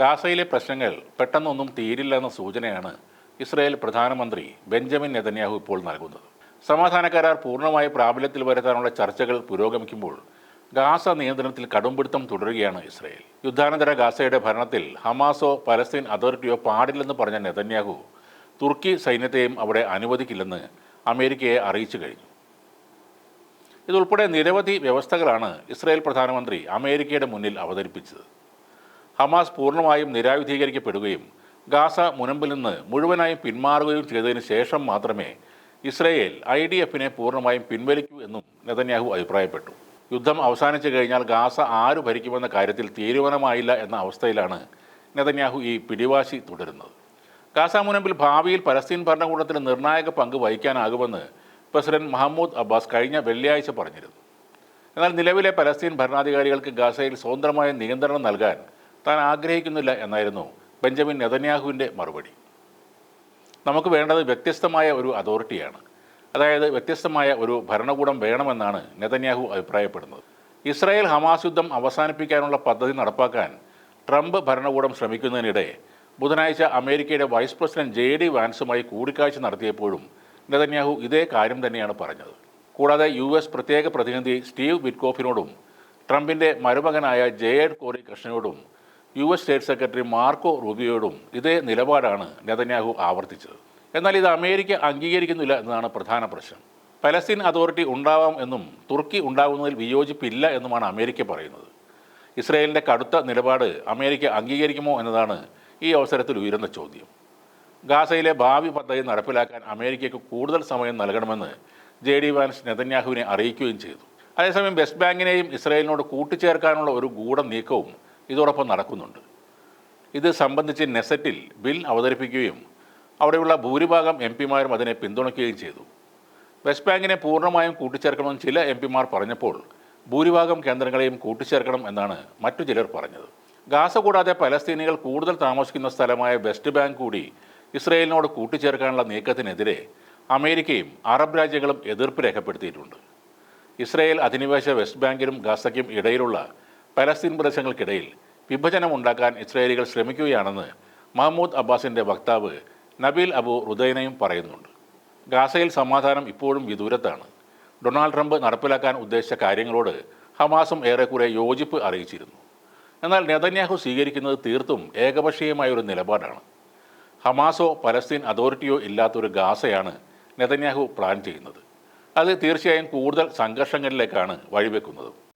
ഗാസയിലെ പ്രശ്നങ്ങൾ പെട്ടെന്നൊന്നും തീരില്ല എന്ന സൂചനയാണ് ഇസ്രായേൽ പ്രധാനമന്ത്രി ബെഞ്ചമിൻ നെതന്യാഹു ഇപ്പോൾ നൽകുന്നത്. സമാധാന കരാർ പൂർണമായി പ്രാബല്യത്തിൽ വരുത്താനുള്ള ചർച്ചകൾ പുരോഗമിക്കുമ്പോൾ ഗാസ നിയന്ത്രണത്തിൽ കടുംപിടുത്തം തുടരുകയാണ് ഇസ്രായേൽ. യുദ്ധാനന്തര ഗാസയുടെ ഭരണത്തിൽ ഹമാസോ പലസ്തീൻ അതോറിറ്റിയോ പാടില്ലെന്ന് പറഞ്ഞ നെതന്യാഹു തുർക്കി സൈന്യത്തെയും അവിടെ അനുവദിക്കില്ലെന്ന് അമേരിക്കയെ അറിയിച്ചു കഴിഞ്ഞു. ഇതുൾപ്പെടെ നിരവധി വ്യവസ്ഥകളാണ് ഇസ്രായേൽ പ്രധാനമന്ത്രി അമേരിക്കയുടെ മുന്നിൽ അവതരിപ്പിച്ചത്. ഹമാസ് പൂർണമായും നിരായുധീകരിക്കപ്പെടുകയും ഗാസ മുനമ്പിൽ നിന്ന് മുഴുവനായും പിന്മാറുകയും ചെയ്തതിന് ശേഷം മാത്രമേ ഇസ്രയേൽ ഐ ഡി എഫിനെ പൂർണമായും പിൻവലിക്കൂ എന്നും നെതന്യാഹു അഭിപ്രായപ്പെട്ടു. യുദ്ധം അവസാനിച്ചു കഴിഞ്ഞാൽ ഗാസ ആര് ഭരിക്കുമെന്ന കാര്യത്തിൽ തീരുമാനമായില്ല എന്ന അവസ്ഥയിലാണ് നെതന്യാഹു ഈ പിടിവാശി തുടരുന്നത്. ഗാസ മുനമ്പിൽ ഭാവിയിൽ പലസ്തീൻ ഭരണകൂടത്തിന് നിർണായക പങ്ക് വഹിക്കാനാകുമെന്ന് പ്രസിഡന്റ് മഹമ്മൂദ് അബ്ബാസ് കഴിഞ്ഞ വെള്ളിയാഴ്ച പറഞ്ഞിരുന്നു. എന്നാൽ നിലവിലെ പലസ്തീൻ ഭരണാധികാരികൾക്ക് ഗാസയിൽ സ്വതന്ത്രമായ നിയന്ത്രണം നൽകാൻ താൻ ആഗ്രഹിക്കുന്നില്ല എന്നായിരുന്നു ബെഞ്ചമിൻ നെതന്യാഹുവിന്റെ മറുപടി. നമുക്ക് വേണ്ടത് വ്യത്യസ്തമായ ഒരു അതോറിറ്റിയാണ്. അതായത് വ്യത്യസ്തമായ ഒരു ഭരണകൂടം വേണമെന്നാണ് നെതന്യാഹു അഭിപ്രായപ്പെടുന്നത്. ഇസ്രായേൽ ഹമാസ് യുദ്ധം അവസാനിപ്പിക്കാനുള്ള പദ്ധതി നടപ്പാക്കാൻ ട്രംപ് ഭരണകൂടം ശ്രമിക്കുന്നതിനിടെ ബുധനാഴ്ച അമേരിക്കയുടെ വൈസ് പ്രസിഡന്റ് ജെ ഡി വാൻസുമായി കൂടിക്കാഴ്ച നടത്തിയപ്പോഴും നെതന്യാഹു ഇതേ കാര്യം തന്നെയാണ് പറഞ്ഞത്. കൂടാതെ യു എസ് പ്രത്യേക പ്രതിനിധി സ്റ്റീവ് ബിറ്റ്കോഫിനോടും ട്രംപിന്റെ മരുമകനായ ജെയഡ് കോറി കൃഷ്ണനോടും U S state secretary Marco റൂബിയോടും ഇതേ നിലപാടാണ് നെതന്യാഹു ആവർത്തിച്ചത്. എന്നാൽ ഇത് അമേരിക്ക അംഗീകരിക്കുന്നില്ല എന്നതാണ് പ്രധാന പ്രശ്നം. പലസ്തീൻ അതോറിറ്റി ഉണ്ടാവാം എന്നും തുർക്കി ഉണ്ടാകുന്നതിൽ വിയോജിപ്പില്ല എന്നുമാണ് അമേരിക്ക പറയുന്നത്. ഇസ്രയേലിന്റെ കടുത്ത നിലപാട് അമേരിക്ക അംഗീകരിക്കുമോ എന്നതാണ് ഈ അവസരത്തിൽ ഉയരുന്ന ചോദ്യം. ഗാസയിലെ ഭാവി പദ്ധതി നടപ്പിലാക്കാൻ അമേരിക്കയ്ക്ക് കൂടുതൽ സമയം നൽകണമെന്ന് ജെ ഡി വാൻസ് നെതന്യാഹുവിനെ അറിയിക്കുകയും ചെയ്തു. അതേസമയം വെസ്റ്റ് ബാങ്കിനെയും ഇസ്രയേലിനോട് കൂട്ടിച്ചേർക്കാനുള്ള ഒരു ഗൂഢ നീക്കവും ഇതോടൊപ്പം നടക്കുന്നുണ്ട്. ഇത് സംബന്ധിച്ച് നെസറ്റിൽ ബിൽ അവതരിപ്പിക്കുകയും അവിടെയുള്ള ഭൂരിഭാഗം എം പിമാരും അതിനെ പിന്തുണയ്ക്കുകയും ചെയ്തു. വെസ്റ്റ് ബാങ്കിനെ പൂർണമായും കൂട്ടിച്ചേർക്കണമെന്ന് ചില എം പിമാർ പറഞ്ഞപ്പോൾ ഭൂരിഭാഗം കേന്ദ്രങ്ങളെയും കൂട്ടിച്ചേർക്കണം എന്നാണ് മറ്റു ചിലർ പറഞ്ഞത്. ഗാസ കൂടാതെ പലസ്തീനികൾ കൂടുതൽ താമസിക്കുന്ന സ്ഥലമായ വെസ്റ്റ് ബാങ്ക് കൂടി ഇസ്രയേലിനോട് കൂട്ടിച്ചേർക്കാനുള്ള നീക്കത്തിനെതിരെ അമേരിക്കയും അറബ് രാജ്യങ്ങളും എതിർപ്പ് രേഖപ്പെടുത്തിയിട്ടുണ്ട്. ഇസ്രയേൽ അധിനിവേശ വെസ്റ്റ് ബാങ്കിനും ഗാസയ്ക്കും ഇടയിലുള്ള പലസ്തീൻ പ്രദേശങ്ങൾക്കിടയിൽ വിഭജനം ഉണ്ടാക്കാൻ ഇസ്രായേലികൾ ശ്രമിക്കുകയാണെന്ന് മഹമ്മൂദ് അബ്ബാസിന്റെ വക്താവ് നബീൽ അബു റുദൈനയും പറയുന്നുണ്ട്. ഗാസയിൽ സമാധാനം ഇപ്പോഴും വിദൂരത്താണ്. ഡൊണാൾഡ് ട്രംപ് നടപ്പിലാക്കാൻ ഉദ്ദേശിച്ച കാര്യങ്ങളോട് ഹമാസും ഏറെക്കുറെ യോജിപ്പ് അറിയിച്ചിരുന്നു. എന്നാൽ നെതന്യാഹു സ്വീകരിക്കുന്നത് തീർത്തും ഏകപക്ഷീയമായ ഒരു നിലപാടാണ്. ഹമാസോ പലസ്തീൻ അതോറിറ്റിയോ ഇല്ലാത്തൊരു ഗാസയാണ് നെതന്യാഹു പ്ലാൻ ചെയ്യുന്നത്. അത് തീർച്ചയായും കൂടുതൽ സംഘർഷങ്ങളിലേക്കാണ് വഴിവെക്കുന്നത്.